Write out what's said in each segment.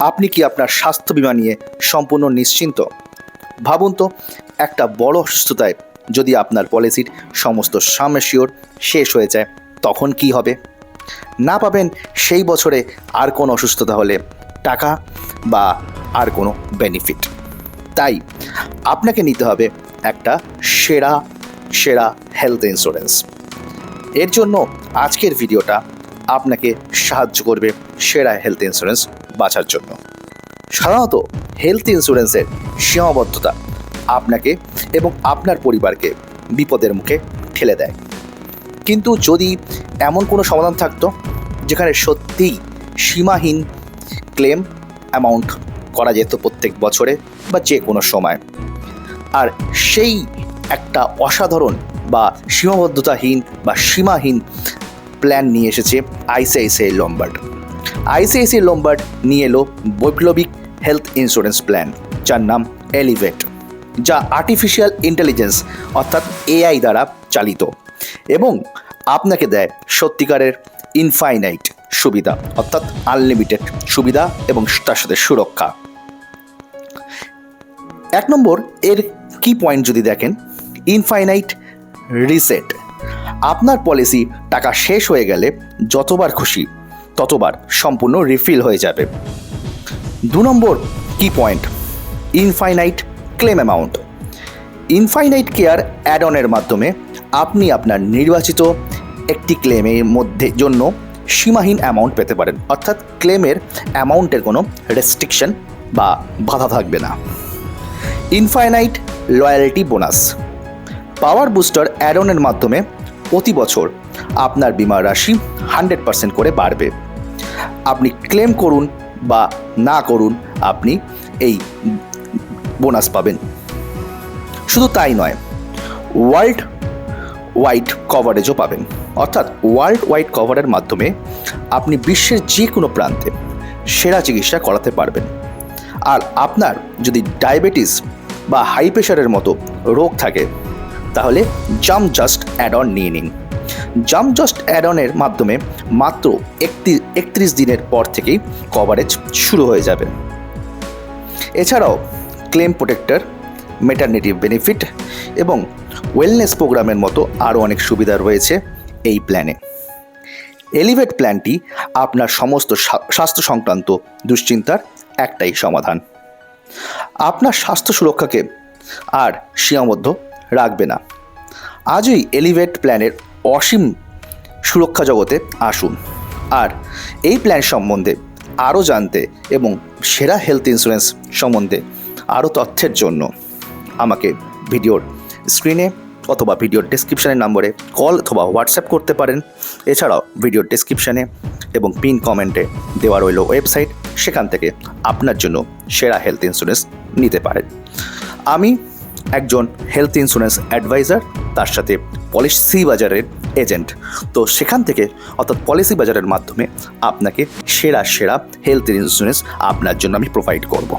আপনি কি আপনার স্বাস্থ্য বিমা নিয়ে সম্পূর্ণ নিশ্চিন্ত? ভাবুন তো, একটা বড় অসুস্থতায় যদি আপনার পলিসির সমস্ত সামশিওর শেষ হয়ে যায়, তখন কি হবে? না পাবেন সেই বছরে আর কোনো অসুস্থতা হলে টাকা বা আর কোনো বেনিফিট তাই আপনাকে নিতে হবে একটা সেরা সেরা হেলথ ইন্স্যুরেন্স এর জন্য আজকের ভিডিওটা আপনাকে সাহায্য করবে সেরা হেলথ ইন্স্যুরেন্স বাঁচার জন্য। সাধারণত হেলথ ইন্স্যুরেন্সের সীমাবদ্ধতা আপনাকে এবং আপনার পরিবারকে বিপদের মুখে ঠেলে দেয়। কিন্তু যদি এমন কোনো সমাধান থাকতো, যেখানে সত্যিই সীমাহীন ক্লেম অ্যামাউন্ট করা যেত প্রত্যেক বছরে বা যে কোনো সময়, আর সেই একটা অসাধারণ বা সীমাবদ্ধতাহীন বা সীমাহীন প্ল্যান নিয়ে এসেছে আইসিআইসিআই লম্বার্ড আইসিআইসিআই লম্বার্ড নিয়ে এলো বৈপ্লবিক হেলথ ইন্স্যুরেন্স প্ল্যান যার নাম এলিভেট যা আর্টিফিশিয়াল ইন্টেলিজেন্স অর্থাৎ এআই দ্বারা চালিত এবং আপনাকে দেয় সত্যিকারের ইনফাইনাইট সুবিধা, অর্থাৎ আনলিমিটেড সুবিধা এবং তার সাথে সুরক্ষা। এক নম্বর, এর কি পয়েন্ট যদি দেখেন? ইনফাইনাইট রিসেট আপনার পলিসি টাকা শেষ হয়ে গেলে যতবার খুশি ততবার সম্পূর্ণ রিফিল হয়ে যাবে। দু নম্বর কি point infinite claim amount infinite care add অনের মাধ্যমে আপনি আপনার নির্বাচিত একটি ক্লেমের মধ্যে জন্য সীমাহীন অ্যামাউন্ট পেতে পারেন। অর্থাৎ ক্লেমের অ্যামাউন্টের কোনো রেস্ট্রিকশন বা বাধা থাকবে না। Infinite loyalty bonus power booster অ্যাডনের মাধ্যমে প্রতি বছর আপনার বিমার রাশি হান্ড্রেড পার্সেন্ট করে বাড়বে। আপনি ক্লেম করুন বা না করুন, আপনি এই বোনাস পাবেন। শুধু তাই নয় ওয়ার্ল্ড ওয়াইড কভারেজও পাবেন। অর্থাৎ ওয়ার্ল্ড ওয়াইড কভারের মাধ্যমে আপনি বিশ্বের যে কোনো প্রান্তে সেরা চিকিৎসা করাতে পারবেন। আর আপনার যদি ডায়াবেটিস বা হাই প্রেশারের মতো রোগ থাকে, তাহলে জাম জাস্ট অ্যাড অন নিয়ে নিন। জাম জাস্ট অ্যাড অনের মাধ্যমে মাত্র একত্রিশ একত্রিশ দিনের পর থেকেই কভারেজ শুরু হয়ে যাবে। এছাড়াও ক্লেম প্রোটেক্টর মেটার্নিটি বেনিফিট এবং ওয়েলনেস প্রোগ্রামের মতো আরও অনেক সুবিধা রয়েছে এই প্ল্যানে এলিভেট প্ল্যানটি আপনার সমস্ত স্বাস্থ্য সংক্রান্ত দুশ্চিন্তার একটাই সমাধান। আপনার স্বাস্থ্য সুরক্ষাকে আর সীমাবদ্ধ রাখবে না। আজই এলিভেট প্ল্যানের অসীম সুরক্ষা জগতে আসুন। আর এই প্ল্যান সম্বন্ধে আরও জানতে এবং সেরা হেলথ ইন্স্যুরেন্স সম্বন্ধে আরও তথ্যের জন্য আমাকে ভিডিওর স্ক্রিনে অথবা ভিডিওর ডেসক্রিপশনের নম্বরে কল অথবা হোয়াটসঅ্যাপ করতে পারেন। এছাড়াও ভিডিওর ডেসক্রিপশনে এবং পিন কমেন্টে দেওয়া রইল ওয়েবসাইট সেখান থেকে আপনার জন্য সেরা হেলথ ইন্স্যুরেন্স নিতে পারেন। আমি একজন হেলথ ইন্স্যুরেন্স অ্যাডভাইজার তার সাথে পলিসি বাজারের এজেন্ট। তো সেখান থেকে অর্থাৎ পলিসি বাজারের মাধ্যমে আপনাকে সেরা সেরা হেলথ ইন্স্যুরেন্স আপনার জন্য আমি প্রোভাইড করব।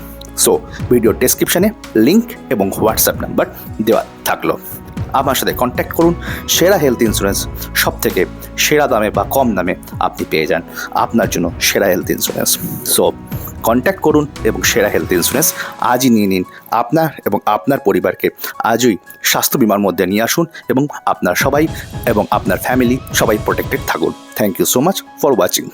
সো ভিডিও ডেসক্রিপশনে লিঙ্ক এবং হোয়াটসঅ্যাপ নাম্বার দেওয়া থাকল। আমার সাথে কন্ট্যাক্ট করুন। সেরা হেলথ ইন্স্যুরেন্স সব থেকে সেরা দামে বা কম দামে আপনি পেয়ে যান। আপনার জন্য সেরা হেলথ ইন্স্যুরেন্স সো কন্ট্যাক্ট করুন এবং সেরা হেলথ ইন্স্যুরেন্স আজই নিয়ে নিন আপনার এবং আপনার পরিবারকে। আজই স্বাস্থ্য বিমার মধ্যে নিয়ে আসুন এবং আপনার সবাই এবং আপনার ফ্যামিলি সবাই প্রোটেক্টেড থাকুন। Thank you so much for watching